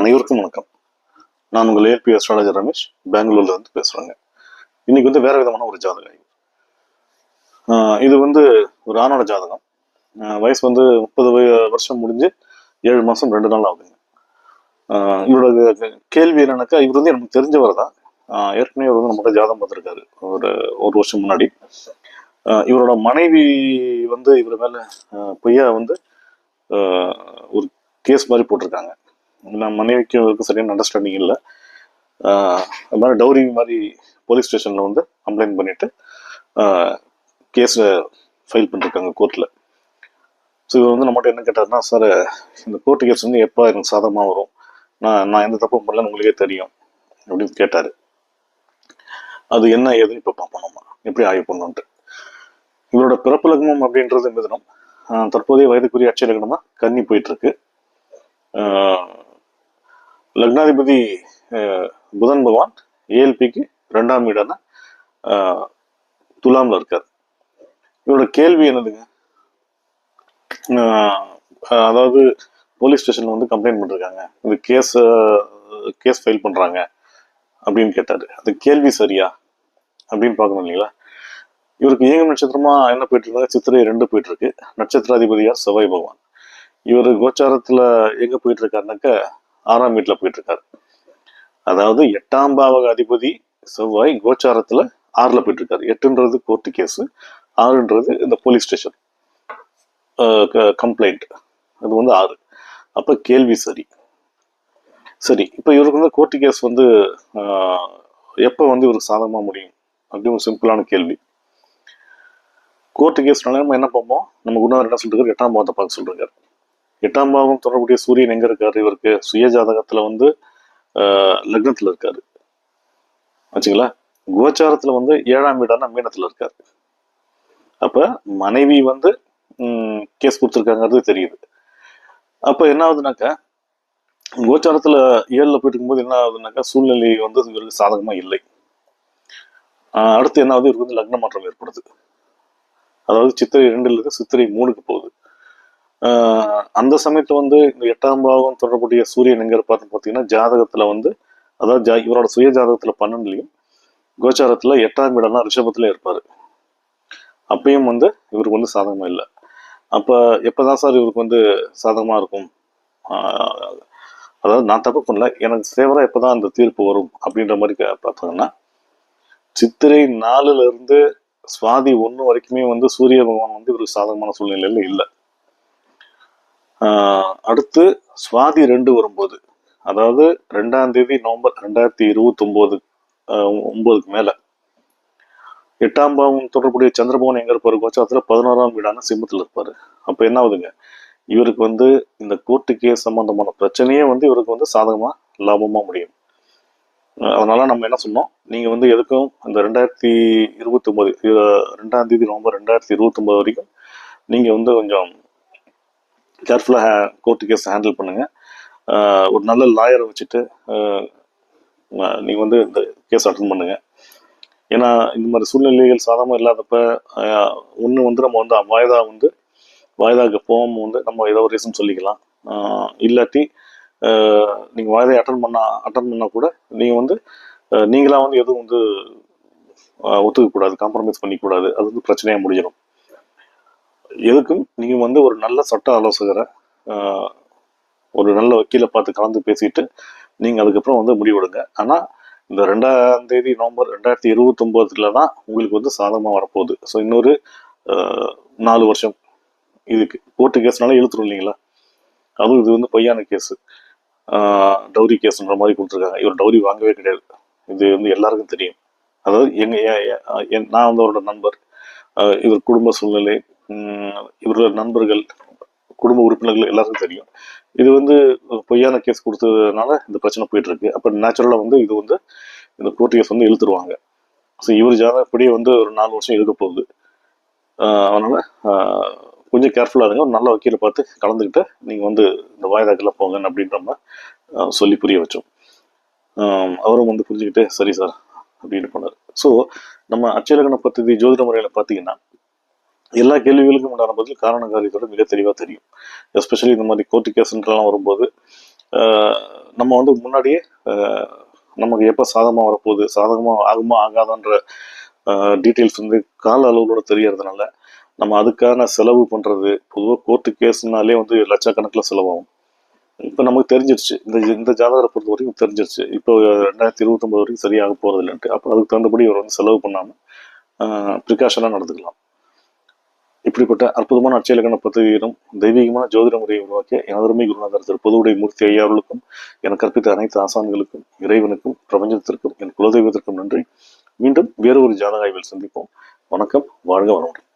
அனைவருக்கும் வணக்கம். நான் உங்கள் ஏபி அஸ்ட்ராலஜர் ரமேஷ் பெங்களூர்ல இருந்து பேசுறேங்க. இன்னைக்கு வந்து வேற விதமான ஒரு ஜாதக ஆய்வு இது வந்து ஒரு ஆணோட ஜாதகம். வயசு வந்து முப்பது வருஷம் முடிஞ்சு ஏழு மாசம் ரெண்டு நாள் ஆகுதுங்க. இவரோட கேள்வி என்னன்னாக்கா இவர் வந்து எனக்கு தெரிஞ்சவர் தான். ஏற்கனவே இவர் வந்து நம்மகிட்ட ஜாதகம் பார்த்துருக்காரு. ஒரு ஒரு வருஷம் முன்னாடி. இவரோட மனைவி வந்து இவர் மேல பொய்யா வந்து ஒரு கேஸ் மாதிரி போட்டிருக்காங்க. நான் மனைவிக்கும் இவருக்கும் சரியான அண்டர்ஸ்டாண்டிங் இல்லை. அது மாதிரி டௌரி மாதிரி போலீஸ் ஸ்டேஷனில் வந்து கம்ப்ளைண்ட் பண்ணிவிட்டு கேஸில் ஃபைல் பண்ணிருக்காங்க கோர்ட்டில் ஸோ இவர் வந்து நம்மகிட்ட என்ன கேட்டாருன்னா சார் இந்த கோர்ட்டு கேஸ் வந்து எப்போ எனக்கு சாதகமாக வரும்? நான் நான் எந்த தப்பும் பண்ணலன்னு உங்களுக்கே தெரியும் அப்படின்னு கேட்டார். அது என்ன ஏது இப்போ பார்ப்போம் நம்ம. எப்படி ஆய்வு பண்ணோன்ட்டு இவரோட பிறப்பு லக்னம் அப்படின்றது மிதனம் தற்போதைய வயதுக்குரிய அட்சய லக்னமா கன்னி போயிட்டுருக்கு லக்னாதிபதி புதன் பகவான் ஏஎல்பிக்கு ரெண்டாம் வீடான துலாமில் இருக்கார். இவரோட கேள்வி என்னதுங்க? அதாவது போலீஸ் ஸ்டேஷனில் வந்து கம்ப்ளைண்ட் பண்ணிருக்காங்க. இந்த கேஸ் கேஸ் ஃபைல் பண்ணுறாங்க அப்படின்னு கேட்டார். அது கேள்வி சரியா? அப்படின்னு பார்க்கணும் இல்லைங்களா? இவருக்கு இயங்கும் நட்சத்திரமா என்ன போயிட்டு இருக்காங்க? சித்திரை ரெண்டு போயிட்டு இருக்கு. நட்சத்திராதிபதியார் செவ்வாய் பகவான். இவர் கோச்சாரத்தில் எங்கே போயிட்டு இருக்காருனாக்க ஆறாம் வீட்டில் போயிட்டு இருக்காரு அதாவது எட்டாம் பாவக அதிபதி செவ்வாய் கோச்சாரத்தில் ஆறில் போயிட்டு இருக்காரு எட்டுன்றது கோர்ட்டு கேஸு ஆறுன்றது இந்த போலீஸ் ஸ்டேஷன் கம்ப்ளைண்ட் அது வந்து ஆறு. அப்போ கேள்வி சரி. சரி இப்போ இவருக்கு வந்து கோர்ட்டு கேஸ் வந்து எப்போ வந்து இவருக்கு சாதகமாக முடியும்? அப்படி ஒரு சிம்பிளான கேள்வி. கோர்ட்டு கேஸ்னால நம்ம என்ன பார்ப்போம்? நம்ம குருநாதர் என்ன சொல்லிருக்காரு? எட்டாம் பாவத்தை பார்க்க சொல்லிருக்காரு. எட்டாம் பாவம் தொடர்புடைய சூரியன் எங்க இருக்காரு? இவருக்கு சுயஜாதகத்துல வந்து லக்னத்தில் லக்னத்துல இருக்காரு. ஆச்சுங்களா கோச்சாரத்துல வந்து ஏழாம் வீடான மீனத்துல இருக்காரு. அப்ப மனைவி வந்து கேஸ் கொடுத்துருக்காங்கிறது தெரியுது. அப்ப என்ன ஆகுதுனாக்கா கோச்சாரத்துல ஏழுல போயிட்டு இருக்கும்போது என்ன ஆகுதுனாக்கா சூழ்நிலை வந்து இவருக்கு சாதகமா இல்லை. அடுத்து என்ன ஆகுது? இவருக்கு வந்து லக்ன மாற்றம் ஏற்படுது. அதாவது சித்திரை ரெண்டுல இருந்து சித்திரை மூணுக்கு போகுது. அந்த சமயத்தில் வந்து இந்த எட்டாம் பாவம் தொடர்புடைய சூரியன் எங்கே இருப்பாருன்னு பார்த்தீங்கன்னா ஜாதகத்தில் வந்து அதாவது ஜா- இவரோட சுய ஜாதகத்தில் பன்னெண்டுலையும் கோச்சாரத்தில் எட்டாம் இடம்னா ரிஷபத்தில் இருப்பார். அப்பயும் வந்து இவருக்கு வந்து சாதகமாக இல்லை. அப்போ எப்போ தான் சார் இவருக்கு வந்து சாதகமாக இருக்கும்? அதாவது நான் தப்பு பண்ணல எனக்கு ஃபேவராக எப்போ தான் அந்த தீர்ப்பு வரும் அப்படின்ற மாதிரி பார்த்தோங்கன்னா சித்திரை நாலுலேருந்து சுவாதி ஒன்று வரைக்குமே வந்து சூரிய பகவான் வந்து இவருக்கு சாதகமான சூழ்நிலையில் இல்லை. அடுத்து சுவாதி ரெண்டு வரும்போது. அதாவது ரெண்டாம் தேதி நவம்பர் ரெண்டாயிரத்தி இருபத்தி ஒன்பது ஒன்பதுக்கு மேல. எட்டாம் பாவம் தொடர்புடைய சந்திரபவன் எங்க இருப்பாரு? கோச்சாரத்துல பதினோராம் வீடான சிம்மத்தில் இருப்பார். அப்போ என்ன ஆகுதுங்க? இவருக்கு வந்து இந்த கோர்ட்டு கேஸ் சம்பந்தமான பிரச்சனையே வந்து இவருக்கு வந்து சாதகமாக லாபமாக முடியும். அதனால நம்ம என்ன சொன்னோம்? நீங்கள் வந்து எதுக்கும் இந்த ரெண்டாயிரத்தி இருபத்தி ஒன்பது ரெண்டாம் தேதி நவம்பர் ரெண்டாயிரத்தி இருபத்தி வரைக்கும் நீங்கள் வந்து கொஞ்சம் கேர்ஃபுல்லாக கோர்ட்டு கேஸ் ஹேண்டில் பண்ணுங்கள் ஒரு நல்ல லாயரை வச்சுட்டு நீங்கள் வந்து இந்த கேஸ் அட்டன் பண்ணுங்கள் ஏன்னா இந்த மாதிரி சூழ்நிலைகள் சாதாரண இல்லாதப்ப ஒன்று வந்து நம்ம வந்து வாய்தா வந்து வாய்தாக்கு போகாமல் வந்து நம்ம ஏதோ ஒரு ரீசன் சொல்லிக்கலாம். இல்லாட்டி நீங்கள் நீங்க வாய்தை அட்டன் பண்ணால் அட்டன் பண்ணால் கூட நீங்கள் வந்து நீங்களாக வந்து எதுவும் வந்து ஒத்துக்கக்கூடாது கூடாது காம்ப்ரமைஸ் பண்ணிக்கூடாது. அது வந்து பிரச்சனையாக முடிஞ்சிடும் எதுக்கும்? நீங்கள் வந்து ஒரு நல்ல சட்ட ஆலோசகரை ஒரு நல்ல வக்கீலை பார்த்து கலந்து பேசிட்டு நீங்கள் அதுக்கப்புறம் வந்து முடிவெடுங்க. ஆனால் இந்த ரெண்டாம் தேதி நவம்பர் ரெண்டாயிரத்தி இருபத்தொம்போதுல தான் உங்களுக்கு வந்து சாதகமாக வரப்போகுது. ஸோ இன்னொரு நாலு வருஷம் இதுக்கு. கோர்ட்டு கேஸ்னால இழுத்துரும் இல்லைங்களா? அதுவும் இது வந்து பொய்யான கேஸு டவுரி கேஸ்ன்ற மாதிரி கொடுத்துருக்காங்க. இவர் டவுரி வாங்கவே கிடையாது. இது வந்து எல்லாருக்கும் தெரியும். அதாவது எங்கள் என்- நான் வந்து அவரோட நண்பர். இவர் குடும்ப சூழ்நிலை உம், இவரோட நண்பர்கள் குடும்ப உறுப்பினர்கள் எல்லாருக்கும் தெரியும். இது வந்து பொய்யான கேஸ் கொடுத்ததுனால இந்த பிரச்சனை போயிட்டு இருக்கு அப்ப நேச்சுரலா வந்து இது வந்து இந்த கோர்ட் கேஸ் வந்து இழுத்துருவாங்க. ஸோ இவர் ஜாதகப்படியே வந்து ஒரு நாலு வருஷம் இருக்க போகுது. அதனால கொஞ்சம் கேர்ஃபுல்லாக இருங்க. ஒரு நல்ல வக்கீலை பார்த்து கலந்துக்கிட்டு நீங்கள் வந்து இந்த வாய்தாக்கெல்லாம் போங்க அப்படின்ற மாதிரி சொல்லி புரிய வச்சோம். அவரும் வந்து புரிஞ்சுக்கிட்டு சரி சார் அப்படின்னு பண்ணார் ஸோ நம்ம அச்சலகன பத்தி ஜோதிட முறையில் பார்த்தீங்கன்னா எல்லா கேள்விகளுக்கும் உண்டான பதில் காரண காரியத்தோட மிக தெளிவாக தெரியும். எஸ்பெஷலி இந்த மாதிரி கோர்ட்டு கேஸ்ன்றலாம் வரும்போது நம்ம வந்து முன்னாடியே நமக்கு எப்போ சாதகமாக வரப்போகுது சாதகமாக ஆகுமா ஆகாதான்ற டீட்டெயில்ஸ் வந்து கால அளவுகளோட தெரியறதுனால நம்ம அதுக்கான செலவு பண்ணுறது பொதுவாக கோர்ட்டு கேஸ்னாலே வந்து லட்சக்கணக்கில் செலவாகும். இப்போ நமக்கு தெரிஞ்சிருச்சு இந்த இந்த ஜாதகரை பொறுத்த வரைக்கும் தெரிஞ்சிருச்சு. இப்போ ரெண்டாயிரத்தி இருபத்தொம்பது வரைக்கும் சரியாக போகிறது இல்லைன்ட்டு அப்போ அதுக்கு தகுந்தபடி இவர் வந்து செலவு பண்ணாமல் ப்ரிகாஷனாக நடந்துக்கலாம். இப்படிப்பட்ட அற்புதமான அட்சயலக்கண பத்திரிகையிலும் தெய்வீகமான ஜோதிட முறையை உருவாக்கிய எனதருமை குருநாதர் திரு பொதுவுடை மூர்த்தி ஐயாவர்களுக்கும் என கற்பித்த அனைத்து ஆசான்களுக்கும் இறைவனுக்கும் பிரபஞ்சத்திற்கும் என் குலதெய்வத்திற்கும் நன்றி. மீண்டும் வேறு ஒரு ஜாதக ஆய்வில் சந்திப்போம். வணக்கம் வாழ்க வரமுடன்